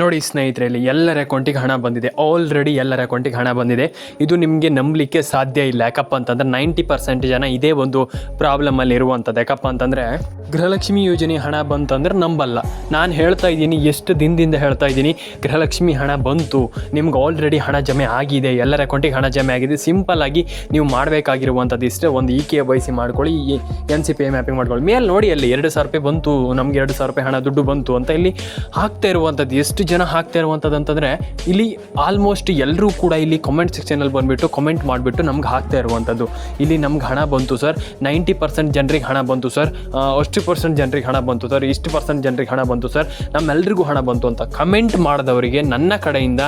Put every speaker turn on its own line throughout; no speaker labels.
ನೋಡಿ ಸ್ನೇಹಿತರೆ, ಇಲ್ಲಿ ಎಲ್ಲರ ಅಕೌಂಟಿಗೆ ಹಣ ಬಂದಿದೆ. ಆಲ್ರೆಡಿ ಎಲ್ಲರ ಅಕೌಂಟಿಗೆ ಹಣ ಬಂದಿದೆ. ಇದು ನಿಮಗೆ ನಂಬಲಿಕ್ಕೆ ಸಾಧ್ಯ ಇಲ್ಲ. ಯಾಕಪ್ಪ ಅಂತಂದ್ರೆ ನೈಂಟಿ ಪರ್ಸೆಂಟ್ ಜನ ಇದೇ ಒಂದು ಪ್ರಾಬ್ಲಮಲ್ಲಿ ಇರುವಂಥದ್ದು. ಯಾಕಪ್ಪ ಅಂತಂದರೆ ಗೃಹಲಕ್ಷ್ಮಿ ಯೋಜನೆ ಹಣ ಬಂತಂದ್ರೆ ನಂಬಲ್ಲ. ನಾನು ಹೇಳ್ತಾ ಇದ್ದೀನಿ, ಎಷ್ಟು ದಿನದಿಂದ ಹೇಳ್ತಾ ಇದ್ದೀನಿ, ಗೃಹಲಕ್ಷ್ಮಿ ಹಣ ಬಂತು. ನಿಮ್ಗೆ ಆಲ್ರೆಡಿ ಹಣ ಜಮೆ ಆಗಿದೆ. ಎಲ್ಲರ ಅಕೌಂಟಿಗೆ ಹಣ ಜಮೆ ಆಗಿದೆ. ಸಿಂಪಲ್ ಆಗಿ ನೀವು ಮಾಡಬೇಕಾಗಿರುವಂಥದ್ದು ಇಷ್ಟೇ. ಒಂದು ಇ ಕೆ ವೈ ಸಿ ಮಾಡ್ಕೊಳ್ಳಿ N C P I mapping ಮಾಡ್ಕೊಳ್ಳಿ. ಮೇಲೆ ನೋಡಿ ಅಲ್ಲಿ ಎರಡು ಸಾವಿರ ರೂಪಾಯಿ ಬಂತು, ನಮ್ಗೆ ಎರಡು ಸಾವಿರ ರೂಪಾಯಿ ಹಣ ದುಡ್ಡು ಬಂತು ಅಂತ ಇಲ್ಲಿ ಹಾಕ್ತಾ ಇರುವಂಥದ್ದು. ಎಷ್ಟು ಜನ ಹಾಕ್ತಾ ಇರುವಂಥದ್ದು ಅಂತಂದರೆ ಇಲ್ಲಿ ಆಲ್ಮೋಸ್ಟ್ ಎಲ್ಲರೂ ಕೂಡ ಇಲ್ಲಿ ಕಮೆಂಟ್ ಸೆಕ್ಷನಲ್ಲಿ ಬಂದುಬಿಟ್ಟು ಕಮೆಂಟ್ ಮಾಡಿಬಿಟ್ಟು ನಮ್ಗೆ ಹಾಕ್ತಾ ಇರುವಂಥದ್ದು ಇಲ್ಲಿ ನಮ್ಗೆ ಹಣ ಬಂತು ಸರ್ ನೈಂಟಿ ಪರ್ಸೆಂಟ್ ಜನರಿಗೆ ಹಣ ಬಂತು ಸರ್ ಅಷ್ಟು ಪರ್ಸೆಂಟ್ ಜನರಿಗೆ ಹಣ ಬಂತು ಸರ್ ಇಷ್ಟು ಪರ್ಸೆಂಟ್ ಜನರಿಗೆ ಹಣ ಬಂತು ಸರ್ ನಮ್ಮೆಲ್ರಿಗೂ ಹಣ ಬಂತು ಅಂತ ಕಮೆಂಟ್ ಮಾಡಿದವರಿಗೆ ನನ್ನ ಕಡೆಯಿಂದ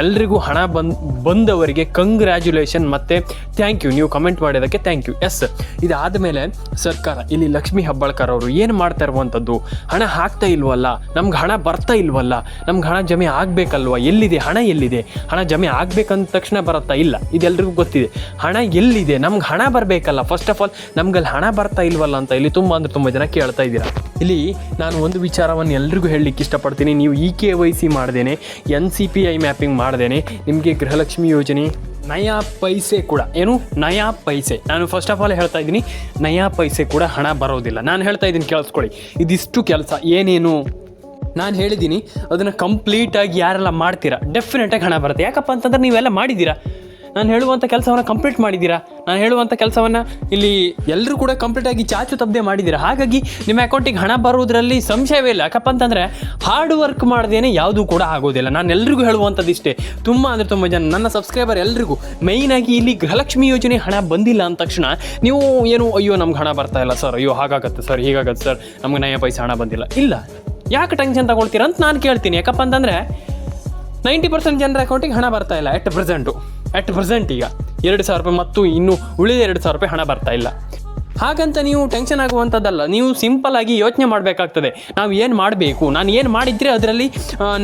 ಎಲ್ರಿಗೂ ಹಣ ಬಂದ್, ಬಂದವರಿಗೆ ಕಂಗ್ರ್ಯಾಚುಲೇಷನ್ ಮತ್ತು ಥ್ಯಾಂಕ್ ಯು ನೀವು ಕಮೆಂಟ್ ಮಾಡಿದ್ದಕ್ಕೆ ಥ್ಯಾಂಕ್ ಯು ಎಸ್ ಇದಾದ ಮೇಲೆ ಸರ್ಕಾರ, ಇಲ್ಲಿ ಲಕ್ಷ್ಮೀ ಹಬ್ಬಳ್ಕರ್ ಅವರು ಏನು ಮಾಡ್ತಾ ಇರುವಂಥದ್ದು ಹಣ ಹಾಕ್ತಾ ಇಲ್ವಲ್ಲ? ನಮ್ಗೆ ಹಣ ಬರ್ತಾ ಇಲ್ವಲ್ಲ? ನಮ್ಗೆ ಹಣ ಜಮೆ ಆಗಬೇಕಲ್ವ? ಎಲ್ಲಿದೆ? ಹಣ ಎಲ್ಲಿದೆ? ಹಣ ಜಮೆ ಆಗಬೇಕಂದ ತಕ್ಷಣ ಬರುತ್ತಾ ಇಲ್ಲ? ಇದೆಲ್ಲರಿಗೂ ಗೊತ್ತಿದೆ. ಹಣ ಎಲ್ಲಿದೆ? ನಮ್ಗೆ ಹಣ ಬರಬೇಕಲ್ಲ. ಫಸ್ಟ್ ಆಫ್ ಆಲ್ ನಮ್ಗಲ್ಲಿ ಹಣ ಬರ್ತಾ ಇಲ್ವಲ್ಲ ಅಂತ ಇಲ್ಲಿ ತುಂಬ ಅಂದರೆ ತುಂಬ ಜನ ಕೇಳ್ತಾ ಇದ್ದೀರಾ. ಇಲ್ಲಿ ನಾನು ಒಂದು ವಿಚಾರವನ್ನು ಎಲ್ರಿಗೂ ಹೇಳಲಿಕ್ಕೆ ಇಷ್ಟಪಡ್ತೀನಿ. ನೀವು ಇ ಕೆ ವೈ ಸಿ ಮಾಡ್ದೇನೆ, N C P I mapping ಮಾಡ್ದೇನೆ, ನಿಮಗೆ ಗೃಹಲಕ್ಷ್ಮಿ ಯೋಜನೆ, ನಯಾ ಪೈಸೆ ಕೂಡ. ಏನು? ನಯಾ ಪೈಸೆ. ನಾನು ಫಸ್ಟ್ ಆಫ್ ಆಲ್ ಹೇಳ್ತಾ ಇದ್ದೀನಿ, ನಯಾ ಪೈಸೆ ಕೂಡ ಹಣ ಬರೋದಿಲ್ಲ. ನಾನು ಹೇಳ್ತಾ ಇದ್ದೀನಿ, ಕೇಳಿಸ್ಕೊಳ್ಳಿ. ಇದಿಷ್ಟು ಕೆಲಸ. ಏನೇನು? ನಾನು ಹೇಳಿದ್ದೀನಿ ಅದನ್ನು ಕಂಪ್ಲೀಟಾಗಿ ಯಾರೆಲ್ಲ ಮಾಡ್ತೀರಾ? ಡೆಫಿನೆಟಾಗಿ ಹಣ ಬರುತ್ತೆ. ಯಾಕಪ್ಪ ಅಂತಂದ್ರೆ ನೀವೆಲ್ಲ ಮಾಡಿದ್ದೀರಾ? ನಾನು ಹೇಳುವಂಥ ಕೆಲಸವನ್ನು ಕಂಪ್ಲೀಟ್ ಮಾಡಿದ್ದೀರಾ? ನಾನು ಹೇಳುವಂಥ ಕೆಲಸವನ್ನು ಇಲ್ಲಿ ಎಲ್ಲರೂ ಕೂಡ ಕಂಪ್ಲೀಟಾಗಿ ಚಾಚು ತಪ್ಪದೆ ಮಾಡಿದ್ದೀರಾ? ಹಾಗಾಗಿ ನಿಮ್ಮ ಅಕೌಂಟಿಗೆ ಹಣ ಬರುವುದರಲ್ಲಿ ಸಂಶಯವೇ ಇಲ್ಲ. ಯಾಕಪ್ಪ ಅಂತಂದರೆ ಹಾರ್ಡ್ ವರ್ಕ್ ಮಾಡ್ದೇನೆ ಯಾವುದೂ ಕೂಡ ಆಗೋದಿಲ್ಲ. ನಾನು ಎಲ್ರಿಗೂ ಹೇಳುವಂಥದ್ದು ಇಷ್ಟೇ. ತುಂಬ ಅಂದರೆ ತುಂಬ ಜನ, ನನ್ನ ಸಬ್ಸ್ಕ್ರೈಬರ್ ಎಲ್ರಿಗೂ ಮೈನಾಗಿ ಇಲ್ಲಿ ಗೃಹಲಕ್ಷ್ಮಿ ಯೋಜನೆ ಹಣ ಬಂದಿಲ್ಲ ಅಂದ ತಕ್ಷಣ ನೀವು ಏನು, ಅಯ್ಯೋ, ನಮ್ಗೆ ಹಣ ಬರ್ತಾ ಇಲ್ಲ ಸರ್. ಅಯ್ಯೋ, ಹಾಗಾಗತ್ತೆ ಸರ್, ಹೀಗಾಗತ್ತೆ ಸರ್. ನಮ್ಗೆ ನಯ ಪೈಸೆ ಹಣ ಬಂದಿಲ್ಲ. ಇಲ್ಲ. ಯಾಕೆ ಟೆನ್ಷನ್ ತಗೊಳ್ತೀರ ಅಂತ ನಾನು ಕೇಳ್ತೀನಿ. ಯಾಕಪ್ಪ ಅಂತಂದರೆ ನೈಂಟಿ ಪರ್ಸೆಂಟ್ ಜನರ ಅಕೌಂಟಿಗೆ ಹಣ ಬರ್ತಾ ಇಲ್ಲ ಎಟ್ ಪ್ರೆಸೆಂಟು ಎಟ್ ಪ್ರೆಸೆಂಟ್ ಈಗ. ಎರಡು ಸಾವಿರ ರೂಪಾಯಿ ಮತ್ತು ಇನ್ನೂ ಉಳಿದ ಎರಡು ಸಾವಿರ ರೂಪಾಯಿ ಹಣ ಬರ್ತಾ ಇಲ್ಲ. ಹಾಗಂತ ನೀವು ಟೆನ್ಷನ್ ಆಗುವಂಥದ್ದಲ್ಲ ನೀವು ಸಿಂಪಲ್ ಆಗಿ ಯೋಚನೆ ಮಾಡಬೇಕಾಗ್ತದೆ. ನಾವು ಏನು ಮಾಡಬೇಕು? ನಾನು ಏನು ಮಾಡಿದರೆ ಅದರಲ್ಲಿ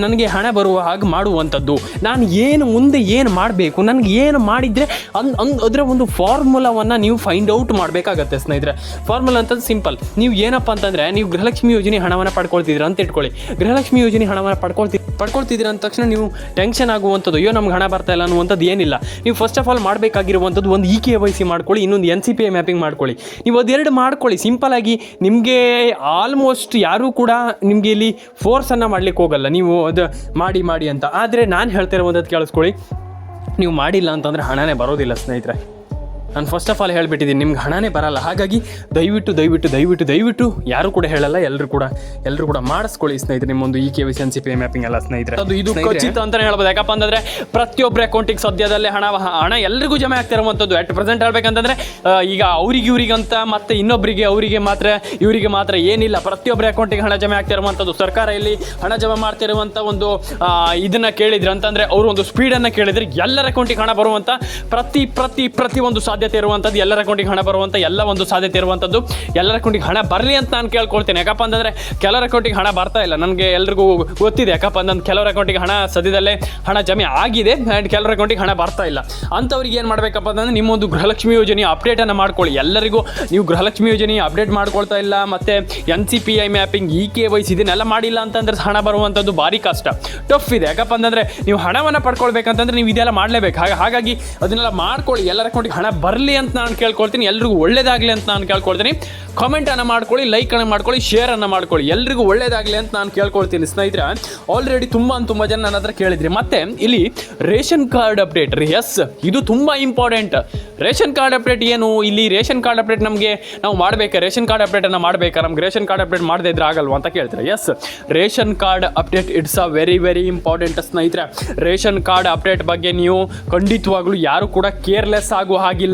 ನನಗೆ ಹಣ ಬರುವ ಹಾಗೆ ಮಾಡುವಂಥದ್ದು ನಾನು ಏನು ಮುಂದೆ ಏನು ಮಾಡಬೇಕು? ನನಗೆ ಏನು ಮಾಡಿದರೆ ಅನ್ ಅದರ ಒಂದು ಫಾರ್ಮುಲಾವನ್ನು ನೀವು ಫೈಂಡ್ ಔಟ್ ಮಾಡಬೇಕಾಗತ್ತೆ ಸ್ನೇಹಿತರೆ. ಫಾರ್ಮುಲಾ ಅಂತಂದು ಸಿಂಪಲ್ ನೀವು ಏನಪ್ಪ ಅಂತಂದರೆ, ನೀವು ಗೃಹಲಕ್ಷ್ಮಿ ಯೋಜನೆ ಹಣವನ್ನು ಪಡ್ಕೊಳ್ತಿದ್ದೀರಾ ಅಂತ ಇಟ್ಕೊಳ್ಳಿ. ಗೃಹಲಕ್ಷ್ಮಿ ಯೋಜನೆ ಹಣವನ್ನು ಪಡ್ಕೊಳ್ತಿ ಪಡ್ಕೊಳ್ತಿದ್ದೀರಾ ಅಂದ ತಕ್ಷಣ ನೀವು ಟೆನ್ಷನ್ ಆಗುವಂಥದ್ದು, ಅಯ್ಯೋ, ನಮ್ಗೆ ಹಣ ಬರ್ತಾ ಇಲ್ಲ ಅನ್ನುವಂಥದ್ದು ಏನಿಲ್ಲ. ನೀವು ಫಸ್ಟ್ ಆಫ್ ಆಲ್ ಮಾಡಬೇಕಾಗಿರುವಂಥದ್ದು ಒಂದು ಇ ಕೆ ವೈ ಸಿ ಮಾಡ್ಕೊಳ್ಳಿ, ಇನ್ನೊಂದು N C P I mapping ಮಾಡ್ಕೊಳ್ಳಿ. ನೀವು ಅದೆರಡು ಮಾಡ್ಕೊಳ್ಳಿ. ಸಿಂಪಲ್ ಆಗಿ ನಿಮಗೆ ಆಲ್ಮೋಸ್ಟ್ ಯಾರೂ ಕೂಡ ನಿಮಗೆ ಇಲ್ಲಿ ಫೋರ್ಸನ್ನು ಮಾಡ್ಲಿಕ್ಕೆ ಹೋಗಲ್ಲ. ನೀವು ಅದು ಮಾಡಿ ಮಾಡಿ ಅಂತ. ಆದರೆ ನಾನು ಹೇಳ್ತಾ ಇರುವಂಥದ್ದು ಕೇಳಿಸ್ಕೊಳ್ಳಿ. ನೀವು ಮಾಡಿಲ್ಲ ಅಂತಂದರೆ ಹಣನೇ ಬರೋದಿಲ್ಲ ಸ್ನೇಹಿತರೆ. ನಾನು ಫಸ್ಟ್ ಆಫ್ ಆಲ್ ಹೇಳಿಬಿಟ್ಟಿದ್ದೀನಿ ನಿಮ್ಗೆ ಹಣನೇ ಬರಲ್ಲ. ಹಾಗಾಗಿ ದಯವಿಟ್ಟು ದಯವಿಟ್ಟು ದಯವಿಟ್ಟು ದಯವಿಟ್ಟು ಯಾರು ಕೂಡ ಹೇಳಲ್ಲ ಎಲ್ಲರೂ ಕೂಡ ಎಲ್ಲರೂ ಕೂಡ ಮಾಡಿಸ್ಕೊಳ್ಳಿ ಸ್ನೇಹಿತರೆ ನಿಮ್ಮೊಂದು E K V C P mapping ಎಲ್ಲ ಸ್ನೇಹಿತರೆ. ಅದು ಇದು ಖಚಿತ ಅಂತಲೇ ಹೇಳ್ಬೋದು. ಯಾಕಪ್ಪ ಅಂತಂದ್ರೆ ಪ್ರತಿಯೊಬ್ಬರ ಅಕೌಂಟಿಗೆ ಸದ್ಯದಲ್ಲೇ ಹಣ ಹಣ ಎಲ್ಲರಿಗೂ ಜಮೆ ಆಗ್ತಿರುವಂಥದ್ದು ಅಟ್ ಪ್ರೆಸೆಂಟ್ ಹೇಳ್ಬೇಕಂತಂದ್ರೆ ಈಗ ಅವ್ರಿಗೆ ಇವರಿಗಂತ ಮತ್ತೆ ಇನ್ನೊಬ್ಬರಿಗೆ ಅವರಿಗೆ ಮಾತ್ರ ಇವರಿಗೆ ಮಾತ್ರ ಏನಿಲ್ಲ. ಪ್ರತಿಯೊಬ್ಬರ ಅಕೌಂಟಿಗೆ ಹಣ ಜಮೆ ಆಗ್ತಿರುವಂಥದ್ದು ಸರ್ಕಾರ ಇಲ್ಲಿ ಹಣ ಜಮೆ ಮಾಡ್ತಿರುವಂಥ ಒಂದು ಇದನ್ನ ಕೇಳಿದ್ರೆ ಅಂತಂದ್ರೆ ಅವರು ಒಂದು ಸ್ಪೀಡನ್ನು ಕೇಳಿದ್ರೆ ಎಲ್ಲರ ಅಕೌಂಟಿಗೆ ಹಣ ಬರುವಂಥ ಪ್ರತಿ ಪ್ರತಿ ಪ್ರತಿ ಒಂದು ಸಾಧ್ಯತೆ ಇರುವಂಥದ್ದು, ಎಲ್ಲರ ಅಕೌಂಟಿಗೆ ಹಣ ಬರುವಂಥ ಎಲ್ಲ ಒಂದು ಸಾಧ್ಯತೆ ಇರುವಂಥದ್ದು, ಎಲ್ಲರ ಅಕೌಂಟಿಗೆ ಹಣ ಬರಲಿ ಅಂತ ನಾನು ಕೇಳ್ಕೊಳ್ತೇನೆ. ಯಾಕಪ್ಪ ಅಂತಂದರೆ ಕೆಲವರ ಅಕೌಂಟಿಗೆ ಹಣ ಬರ್ತಾ ಇಲ್ಲ. ನನಗೆ ಎಲ್ರಿಗೂ ಗೊತ್ತಿದೆ ಯಾಕಪ್ಪ ಅಂತಂದ್ರೆ ಕೆಲವರ ಅಕೌಂಟಿಗೆ ಹಣ ಸದ್ಯದಲ್ಲೇ ಹಣ ಜಮೆ ಆಗಿದೆ ಆ್ಯಂಡ್ ಕೆಲವರ ಅಕೌಂಟಿಗೆ ಹಣ ಬರ್ತಾ ಇಲ್ಲ. ಅಂಥವ್ರಿಗೆ ಏನು ಮಾಡಬೇಕಪ್ಪ ಅಂತಂದ್ರೆ ನಿಮ್ಮೊಂದು ಗೃಹಲಕ್ಷ್ಮಿ ಯೋಜನೆ ಅಪ್ಡೇಟನ್ನು ಮಾಡ್ಕೊಳ್ಳಿ. ಎಲ್ಲರಿಗೂ ನೀವು ಗೃಹಲಕ್ಷ್ಮಿ ಯೋಜನೆ ಅಪ್ಡೇಟ್ ಮಾಡ್ಕೊಳ್ತಾ ಇಲ್ಲ, ಮತ್ತು N C P I mapping E K Y C ಇದನ್ನೆಲ್ಲ ಮಾಡಿಲ್ಲ ಅಂತಂದ್ರೆ ಹಣ ಬರುವಂಥದ್ದು ಭಾರಿ ಕಷ್ಟ. ಟಫ್ ಇದೆ. ಯಾಕಪ್ಪ ಅಂತಂದರೆ ನೀವು ಹಣವನ್ನು ಪಡ್ಕೊಳ್ಬೇಕಂತಂದ್ರೆ ನೀವು ಇದೆಲ್ಲ ಮಾಡಲೇಬೇಕು. ಹಾಗೆ, ಹಾಗಾಗಿ ಅದನ್ನೆಲ್ಲ ಮಾಡ್ಕೊಳ್ಳಿ. ಎಲ್ಲರ ಅಕೌಂಟಿಗೆ ಹಣ ಬರಲಿ ಅಂತ ನಾನು ಕೇಳ್ಕೊಳ್ತೀನಿ, ಎಲ್ರಿಗೂ ಒಳ್ಳೇದಾಗಲಿ ಅಂತ ನಾನು ಕೇಳ್ಕೊಳ್ತೀನಿ. ಕಾಮೆಂಟನ್ನು ಮಾಡ್ಕೊಳ್ಳಿ ಲೈಕನ್ನು ಮಾಡ್ಕೊಳ್ಳಿ ಶೇರನ್ನು ಮಾಡ್ಕೊಳ್ಳಿ. ಎಲ್ರಿಗೂ ಒಳ್ಳೇದಾಗಲಿ ಅಂತ ನಾನು ಕೇಳ್ಕೊಳ್ತೀನಿ. ಸ್ನೇಹಿತರೆ ಆಲ್ರೆಡಿ ತುಂಬ ತುಂಬ ಜನ ನನ್ನ ಹತ್ರ ಕೇಳಿದ್ರಿ. ಮತ್ತೆ, ಇಲ್ಲಿ ರೇಷನ್ ಕಾರ್ಡ್ ಅಪ್ಡೇಟ್ ರೀ. ಎಸ್ ಇದು ತುಂಬ ಇಂಪಾರ್ಟೆಂಟ್ ರೇಷನ್ ಕಾರ್ಡ್ ಅಪ್ಡೇಟ್ ಏನು? ಇಲ್ಲಿ ರೇಷನ್ ಕಾರ್ಡ್ ಅಪ್ಡೇಟ್ ನಮಗೆ ನಾವು ಮಾಡಬೇಕಾ? ರೇಷನ್ ಕಾರ್ಡ್ ಅಪ್ಡೇಟನ್ನು ಮಾಡಬೇಕಾ? ನಮ್ಗೆ ರೇಷನ್ ಕಾರ್ಡ್ ಅಪ್ಡೇಟ್ ಮಾಡದೇ ಇದ್ರೆ ಆಗಲ್ವಾ ಅಂತ ಕೇಳ್ತಾರೆ? Yes ration card update it's a very very important ಸ್ನೇಹಿತರೆ. ರೇಷನ್ ಕಾರ್ಡ್ ಅಪ್ಡೇಟ್ ಬಗ್ಗೆ ನೀವು ಖಂಡಿತವಾಗ್ಲೂ ಯಾರು ಕೂಡ ಕೇರ್ಲೆಸ್ ಆಗುವ ಹಾಗಿಲ್ಲ.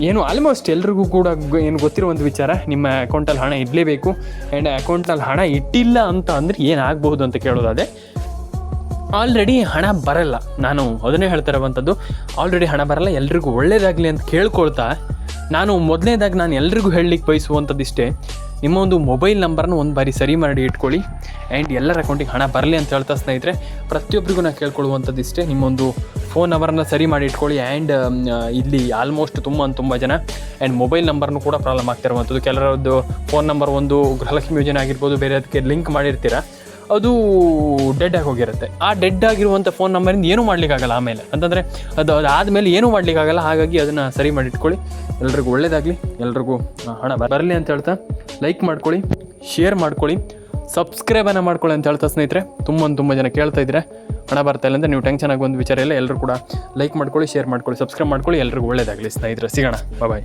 ಏನು ಆಲ್ಮೋಸ್ಟ್ ಎಲ್ರಿಗೂ ಕೂಡ ಏನು ಏನು ಗೊತ್ತಿರುವಂಥ ವಿಚಾರ, ನಿಮ್ಮ ಅಕೌಂಟಲ್ಲಿ ಹಣ ಇಡಲೇಬೇಕು. ಆ್ಯಂಡ್ ಅಕೌಂಟ್ನಲ್ಲಿ ಹಣ ಇಟ್ಟಿಲ್ಲ ಅಂತ ಅಂದರೆ ಏನಾಗಬಹುದು ಅಂತ ಕೇಳೋದಾದರೆ ಆಲ್ರೆಡಿ ಹಣ ಬರಲ್ಲ. ನಾನು ಅದನ್ನೇ ಹೇಳ್ತಾ ಇರುವಂಥದ್ದು ಆಲ್ರೆಡಿ ಹಣ ಬರಲ್ಲ, ಎಲ್ರಿಗೂ ಒಳ್ಳೇದಾಗಲಿ ಅಂತ ಕೇಳ್ಕೊಳ್ತಾ, ನಾನು ಮೊದಲನೇದಾಗಿ ನಾನು ಎಲ್ರಿಗೂ ಹೇಳಲಿಕ್ಕೆ ಬಯಸುವಂಥದ್ದು ಇಷ್ಟೇ, ನಿಮ್ಮ ಒಂದು ಮೊಬೈಲ್ ನಂಬರ್ನ ಒಂದು ಬಾರಿ ಸರಿ ಮಾಡಿ ಇಟ್ಕೊಳ್ಳಿ ಆ್ಯಂಡ್ ಎಲ್ಲರ ಅಕೌಂಟಿಗೆ ಹಣ ಬರಲಿ ಅಂತ ಹೇಳ್ತಾ ಸ್ನೇಹಿತರೆ ಪ್ರತಿಯೊಬ್ಬರಿಗೂ ನಾನು ಕೇಳ್ಕೊಳ್ಳುವಂಥದ್ದು ಇಷ್ಟೇ ನಿಮ್ಮೊಂದು ಫೋನ್ ನಂಬರನ್ನ ಸರಿ ಮಾಡಿ ಇಟ್ಕೊಳ್ಳಿ ಆ್ಯಂಡ್ ಇಲ್ಲಿ ಆಲ್ಮೋಸ್ಟ್ ತುಂಬ ತುಂಬ ಜನ ಆ್ಯಂಡ್ ಮೊಬೈಲ್ ನಂಬರ್ನು ಕೂಡ ಪ್ರಾಬ್ಲಮ್ ಆಗ್ತಿರುವಂಥದ್ದು. ಕೆಲವರದ್ದು ಫೋನ್ ನಂಬರ್ ಒಂದು ಗೃಹಲಕ್ಷ್ಮಿ ಯೋಜನೆ ಆಗಿರ್ಬೋದು, ಬೇರೆ ಅದಕ್ಕೆ ಲಿಂಕ್ ಮಾಡಿರ್ತೀರ ಅದು ಡೆಡ್ ಆಗಿ ಹೋಗಿರುತ್ತೆ. ಆ ಡೆಡ್ ಆಗಿರುವಂಥ ಫೋನ್ ನಂಬರಿಂದ ಏನೂ ಮಾಡ್ಲಿಕ್ಕಾಗಲ್ಲ ಆಮೇಲೆ. ಅಂತಂದರೆ ಅದು ಅದಾದಮೇಲೆ ಏನೂ ಮಾಡ್ಲಿಕ್ಕಾಗಲ್ಲ, ಹಾಗಾಗಿ ಅದನ್ನು ಸರಿ ಮಾಡಿ ಇಟ್ಕೊಳ್ಳಿ ಎಲ್ರಿಗೂ ಒಳ್ಳೇದಾಗಲಿ, ಎಲ್ರಿಗೂ ಹಣ ಬರಲಿ ಅಂತ ಹೇಳ್ತಾ ಲೈಕ್ ಮಾಡ್ಕೊಳ್ಳಿ ಶೇರ್ ಮಾಡ್ಕೊಳ್ಳಿ ಸಬ್ಸ್ಕ್ರೈಬನ್ನು ಮಾಡ್ಕೊಳ್ಳಿ ಅಂತ ಹೇಳ್ತಾ ಸ್ನೇಹಿತರೆ. ತುಂಬ ತುಂಬ ಜನ ಕೇಳ್ತಾ ಇದ್ರೆ ಹಣ ಬರ್ತಾ ಇಲ್ಲ ಅಂದರೆ ನೀವು ಟೆನ್ಷನ್ ಆಗಿ ಒಂದು ವಿಚಾರ ಇಲ್ಲ ಎಲ್ಲರೂ ಕೂಡ ಲೈಕ್ ಮಾಡ್ಕೊಳ್ಳಿ ಶೇರ್ ಮಾಡ್ಕೊಳ್ಳಿ ಸಬ್ಸ್ಕ್ರೈಬ್ ಮಾಡ್ಕೊಳ್ಳಿ, ಎಲ್ರಿಗೂ ಒಳ್ಳೇದಾಗಲಿ ಸ್ನೇಹಿತರೆ. ಸಿಗೋಣ ಬಾಯ್